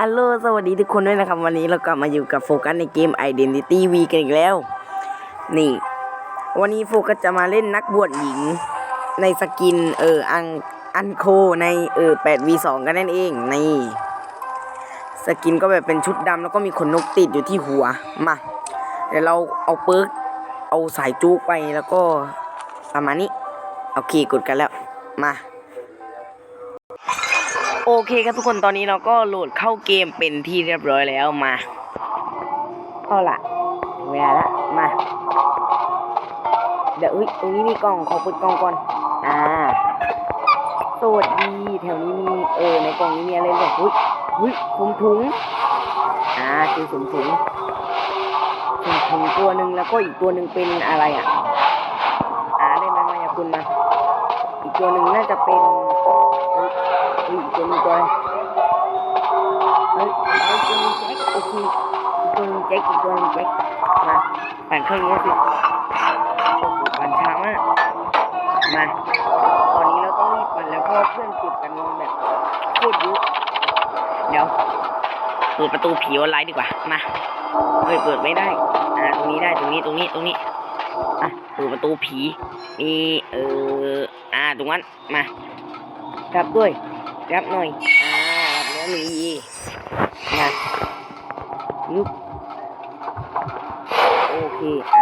อัลโหลสวัสดีทุกคนด้วยนะครับ วันนี้เรากลับมาอยู่กับโฟกัสในเกม Identity V กันอีกแล้ว นี่ วันนี้โฟกัสจะมาเล่นนักบวชหญิง ในสกินเอออังอันโคในเออ 8V2 กันนั่นเองนี่สกินก็แบบเป็นชุดดำแล้วก็มีขนนกติดอยู่ที่หัว มาเดี๋ยวเราเอาเปิร์กเอาสายจูกไปแล้วก็ประมาณนี้ โอเคกดกันแล้ว มา เคครับทุกคนตอนนี้เราก็โหลดเข้าเกมเป็นที่เรียบร้อยแล้วมาเอาละเวลาละมา เดี๋ยวอุ้ยตรงนี้มีกล่องขอเปิดกล่องก่อน อ่าสวัสดีแถวนี้มีเออในกล่องนี้มีอะไรบ้างอุ้ยอุ้ยถุงถุงอ่าคือถุงถุงถุงถุงตัวหนึ่งแล้วก็อีกตัวหนึ่งเป็นอะไรอะอ่าได้ไหมมายาคุณมา อีกตัวหนึ่งน่าจะเป็น ตัวหนึ่งตัวอะไรเฮ้ยเฮ้ยตัวนึงแจ็คโอเคตัวนึงแจ็คอีกตัวนึงแจ็คมาปั่นเครื่องนี้สิโอ้โหปั่นช้ามากมาตอนนี้เราต้องรีบปั่นแล้วเพราะเพื่อนเจ็บกันแบบโคตรเยอะเดี๋ยวเปิดประตูผีออนไลน์ดีกว่ามาเฮ้ยเปิดไม่ได้อ่าตรงนี้ได้ตรงนี้ตรงนี้ตรงนี้อะเปิดประตูผีนี่เอออ่าตรงนั้นมารับด้วย รับหน่อย อ่ารับแล้วมีนะลุกโอเคอ่าอ่า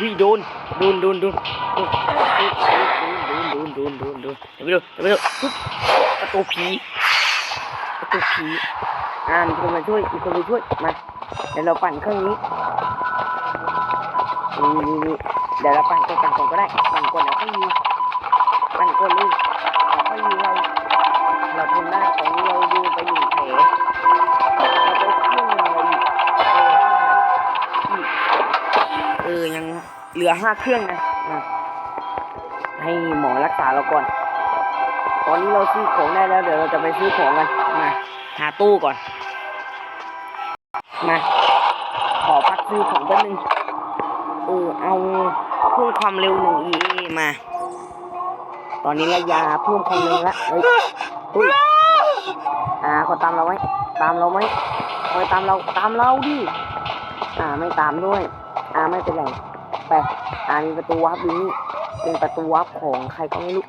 พี่โดนโดนโดนโดนโดนโดนโดนโดนโดนเดี๋ยวไปดูเดี๋ยวไปดูปุ๊บประตูผีประตูผีอ่ามีคนมาช่วยมีคนมาช่วยมาเดี๋ยวเราปั่นเครื่องนี้นี่นี่เดี๋ยวเราปั่นตัวปั่นก่อนก็ได้ปั่นก่อนแล้วค่อยยิงปั่นก่อน ลือห้าเครื่องนะให้หมอรักษาเราก่อน ตอนนี้เราซื้อของได้แล้ว เดี๋ยวเราจะไปซื้อของกัน มา หาตู้ก่อน มา ขอพักซื้อของแป๊บนึง เออ เอาเพิ่มความเร็วหนึ่ง EA มา ตอนนี้ระยาเพิ่มความเร็วละเฮ้ยอุ้ยอ่าขาตามเราไว้ตามเราไหมคอยตามเรา ตามเราดิ อ่า ไม่ตามด้วย อ่า ไม่เป็นไร ไป อ่ามีประตูวับอยู่นี่เป็นประตูวับของใครก็ไม่รู้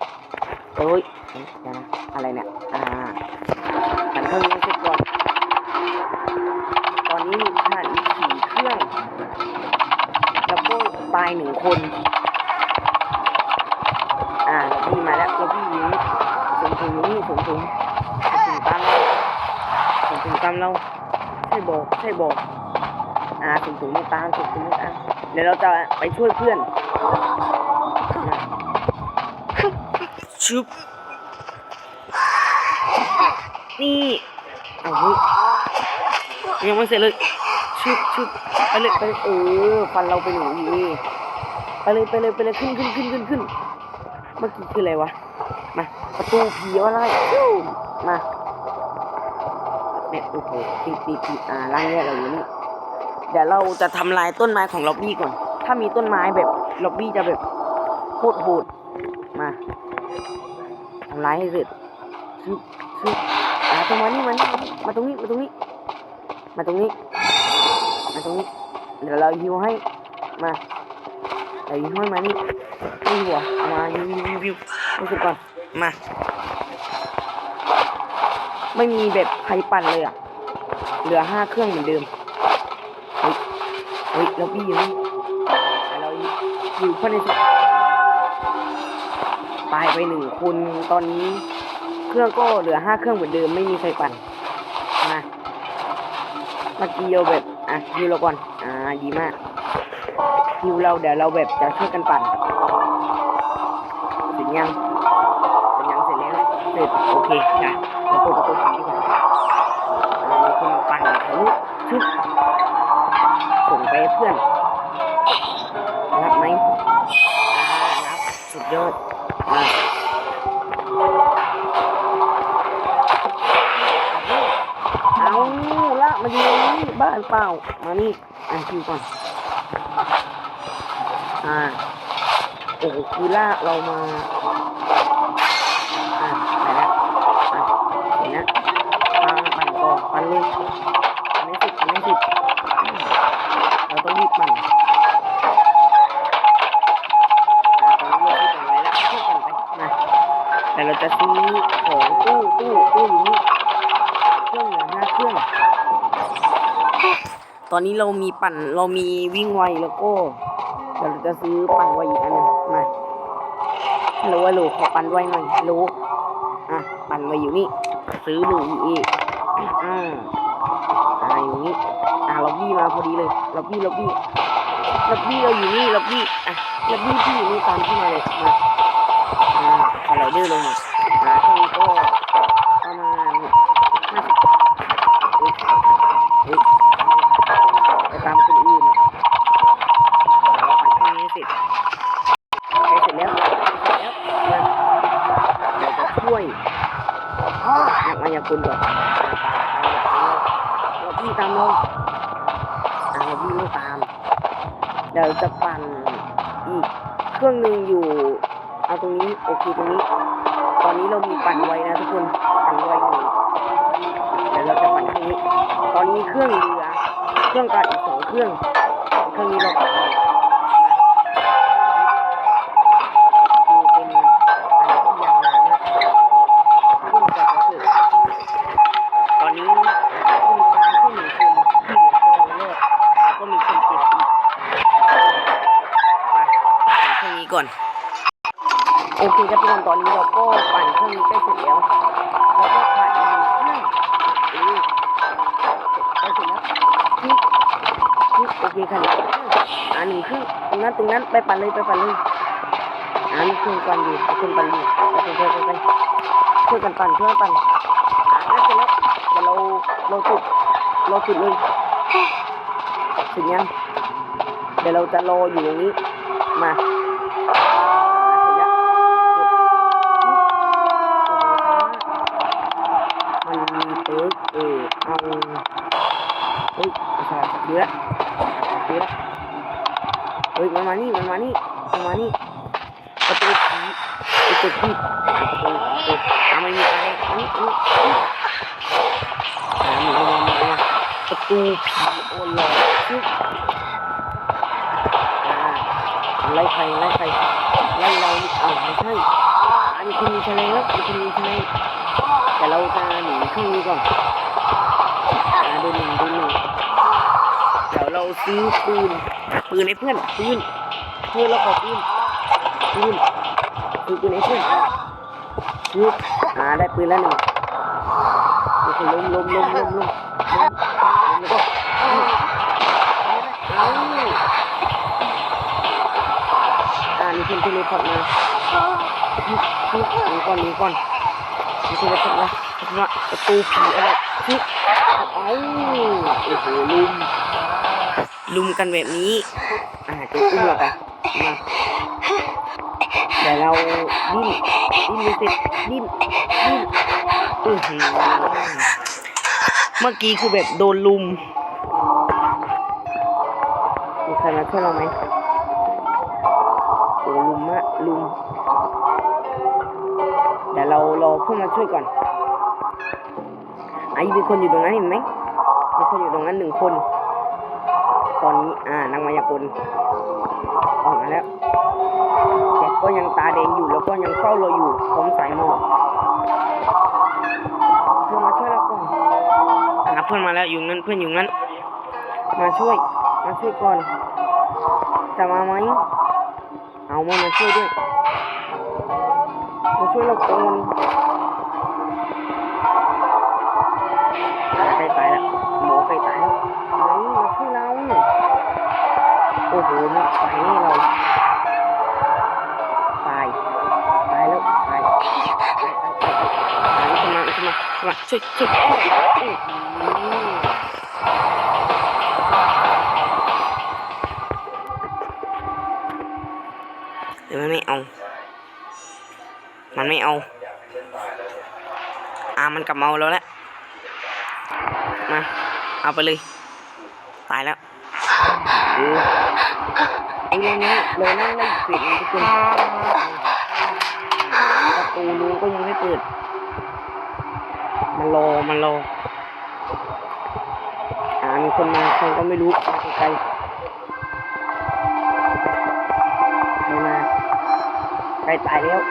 เอ้ยเดี๋ยวนะอะไรเนี่ยอ่าหันเครื่องนี้เสร็จก่อนตอนนี้มีขนาดอีกสี่เครื่องแล้วก็ตายหนึ่งคน อ่าพี่มาแล้วแล้วพี่อยู่นี่ส่งถึงอยู่นี่ส่งถึงส่งถึงตามเราส่งถึงตามเราใช่บอกใช่บอก อ่าส่งถึงไม่ตามส่งถึงไม่ตามเดี๋ยวเราจะไปช่วยเพื่อนมาชุบนี่เอาเฮ้ยยังไม่เสร็จเลยชุบชุบไปเลยไปเลยเออฟันเราไปหนึ่งทีไปเลยไปเลยไปเลยขึ้นขึ้นขึ้นขึ้นขึ้นเมื่อกี้คืออะไรวะมาประตูผีอะไรฟิวมาเนี่ยโอ้โหตีตีตีอ่าล่างแยกเราอยู่นี่ เดี๋ยวเราจะทำลายต้นไม้ของล็อบบี้ก่อน ถ้ามีต้นไม้แบบล็อบบี้จะแบบโคตรโหดมาทำลายให้เสร็จชึบชึบอ่าตรงนี่มานี่มาตรงนี้มาตรงนี้ มาตรงนี้ มาตรงนี้ เดี๋ยวเราฮิวให้มาเดี๋ยวฮิวให้มานี่นี่หัวมาวิววิววิวรู้สึกก่อนมา ไม่มีแบบใครปั่นเลยอะเหลือห้าเครื่องเหมือนเดิม เฮ้ยแล้วพี่อยู่นี่เราอยู่คนในสุดตายไปหนึ่งคนตอนนี้ เครื่องก็เหลือห้าเครื่องเหมือนเดิมไม่มีใครปั่นมาเมื่อกี้เราแบบอะฮิวเราก่อนอ่าดีมากฮิวเราเดี๋ยวเราแบบจะช่วยกันปั่นเสร็จยังเสร็จยังเสร็จแล้วเสร็จโอเคจ้ะเราเปิดประตูผีดีกว่าถ่ายรูปชึบส่งไปให้เพื่อนรับไหมอ่ารับสุดยอดมาเอาละมาอยู่นี่บ้านเปล่า มานี่อะคิวก่อน อ่า โอ้โหคือล่าเรามาอ่าไปแล้วอะเห็นนะปังปั่นต่อปั่นเลย จะซื้อของตู้ตู้ตู้อยู่นี่เครื่องเหลือห้าเครื่อง ตอนนี้เรามีปั่นเรามีวิ่งไวแล้วก็เดี๋ยวเราจะซื้อปั่นไวอีกอันหนึงมาฮัลโหลฮัลโหลขอปั่นไวหน่อยลโหลอะปั่นไวอยู่นี่ ซื้อหนูอีกอ่าอ่าอยู่นี่อ่าล็อบบี้มาพอดีเลยล็อบบี้ล็อบบี้ล็อบบี้เราอยู่นี่ล็อบบี้อะล็อบบี้ที่อยู่นี่ตามที่มาเลยมาอ่าสไลเดอร์ลงมา อีก็ประมาณห้าสิบเฮ้ยเฮ้ยไปตามคนอื่นเราปั่นแค่นี้เสร็จเสร็จแล้วเสร็จแล้วมาจะช่วยนักมายากลก่อนเราพี่ตามเราเราพี่ไม่ตาม เดี๋ยวจะปั่นอีกเครื่องหนึ่งอยู่ เอาตรงนี้ โอเคตรงนี้ ตอนนี้เรามีปั่นไว้นะทุกคน ปั่นไว้หนึ่งเดี๋ยวเราจะปั่นเครื่องนี้ ตอนนี้เครื่องเรือ เครื่องการอีกสองเครื่องสอง เครื่องนี้เรา โอเคครับทุกคนตอนนี้เราก็ปั่นเครื่องนี้ใกล้เสร็จแล้วแล้วก็ขาดอีกหนึ่งเครื่องเออใกล้เสร็จแล้วนี่นี่โอเคค่ะอ่าหนึ่งเครื่องตรงนั้นตรงนั้นไปปั่นเลยไปปั่นเลยอ่ามีเครื่องปั่นอยู่เอาเครื่องปั่นอยู่ไปไปไปไปไปช่วยกันปั่นช่วยกันปั่นอ่าเสร็จแล้วเดี๋ยวเราเราจุดเราจุดเลยถึงยังเดี๋ยวเราจะรออยู่ตรงนี้มา เสร็จแล้วมันมีเปิ ร์กเออเอาเฮ้ยเอาสลัดเยอะเยอะเฮ้ยมันมานี่มันมานี่มันมานี่ประตูผีประตูผีประตูเปิดอะไมมีอะไรอันนี้อันนี้อ่ามันเอามามามาประตูผีโอหลอกซึอ่าไล่ใครไล่ใครไล่เราอ้าวไม่ใช่อันนี้คุณมีแฉลงแล้วมีคุณมีแฉลง แต่เราจะหนีคืองนี้ก่อนอ่าดูหนึ่งดูหนึ่งเดี๋ยวเราซื้อปืนปืนให้เพื่อนปืนเพื่อนเราขอปืนปืนปืนให้เพื่อนซื้ออ่าได้ปืนแล้วหนึ่งโอเคล้มล้มล้มล้มล้มล้มแล้วก็เอาอ่านี่คุณเทเลพอร์ตมานี่ก่อนนี่ก่อน คืออะไรนะว่าประตูผีอะไรชิเอ้าโอ้โหลุมลุมกันแบบนี้อ่าจะอุ้มเราไปมาเดี๋ยวเราดิ้นดิ้นไม่เสร็จดิ้นดิ้นอือหือเมื่อกี้คือแบบโดนลุมมีใครมาช่วยเราไหมโอ้ลุมมากลุม เดี๋ยวเรารอเพื่อนมาช่วยก่อนอะมีคนอยู่ตรงนั้นเห็นไหมมีคนอยู่ตรงนั้นหนึ่งคน ตอนนี้อ่านางมายากลออกมาแล้วแต่ก็ยังตาแดงอยู่แล้วก็ยังเฝ้าเราอยู่พร้อมสายหมอกเพื่อนมาช่วยเราก่อนอะเพื่อนมาแล้วอยู่นั้นเพื่อนอยู่นั้น มาช่วย มาช่วยก่อน จะมาไหมเอามามาช่วยด้วย มาช่วยเราก่อนใกล้ตายแล้วหมอใกล้ตายแล้วไหนมาช่วยเรา โอ้โหมันตายแน่เรา ตาย ตายแล้วตายตาย ตายตายตายขึ้นมาขึ้นมาขึ้นมาช่วยช่วย มันไม่เอา อ่ามันกลับเอาแล้วแหละ มา เอาไปเลย ตายแล้วเออไอ้เรื่องนี้เลยนั่งได้ปิดมันทุกคนประตูนู้นก็ยังไม่เปิด มันรอ มันรอ อ่ามีคนมาใครก็ไม่รู้มาไกลใครมาใครตายแล้ว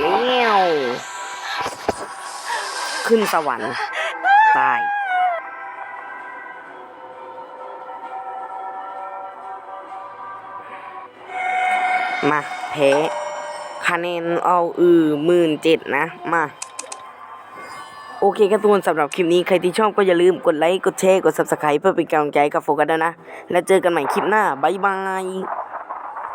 แล้ว ขึ้นสวรรค์ตายมาแพ้คะแนนเอาอือหมื่นเจ็ดนะ มา โอเคครับทุกคนสำหรับคลิปนี้ ใครที่ชอบก็อย่าลืมกดไลค์ กดแชร์ กด subscribe เพื่อเป็นกำลังใจกับโฟกัสด้วยนะ แล้วเจอกันใหม่คลิปหน้า บ๊ายบาย